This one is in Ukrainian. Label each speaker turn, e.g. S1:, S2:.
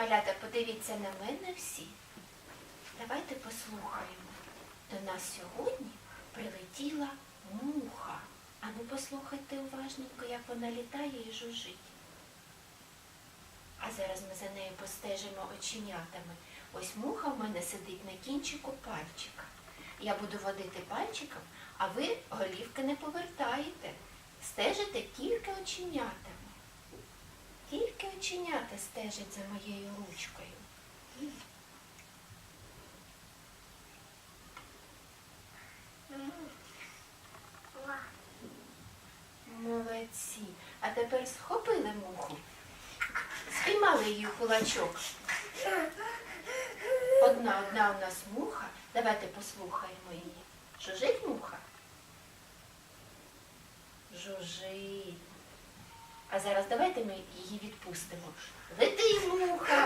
S1: Малята, подивіться на мене всі. Давайте послухаємо. До нас сьогодні прилетіла муха. А ну послухайте уважненько, як вона літає і жужжить. А зараз ми за нею постежимо оченятами. Ось муха в мене сидить на кінчику пальчика. Я буду водити пальчиком, а ви голівки не повертаєте. Стежите тільки оченятами. Тільки оченята стежать за моєю ручкою. Молодці. А тепер схопили муху. Спіймали її кулачок. Одна, одна у нас муха. Давайте послухаємо її. Жужить муха? Жужить. Зараз давайте ми її відпустимо. Лети, муха!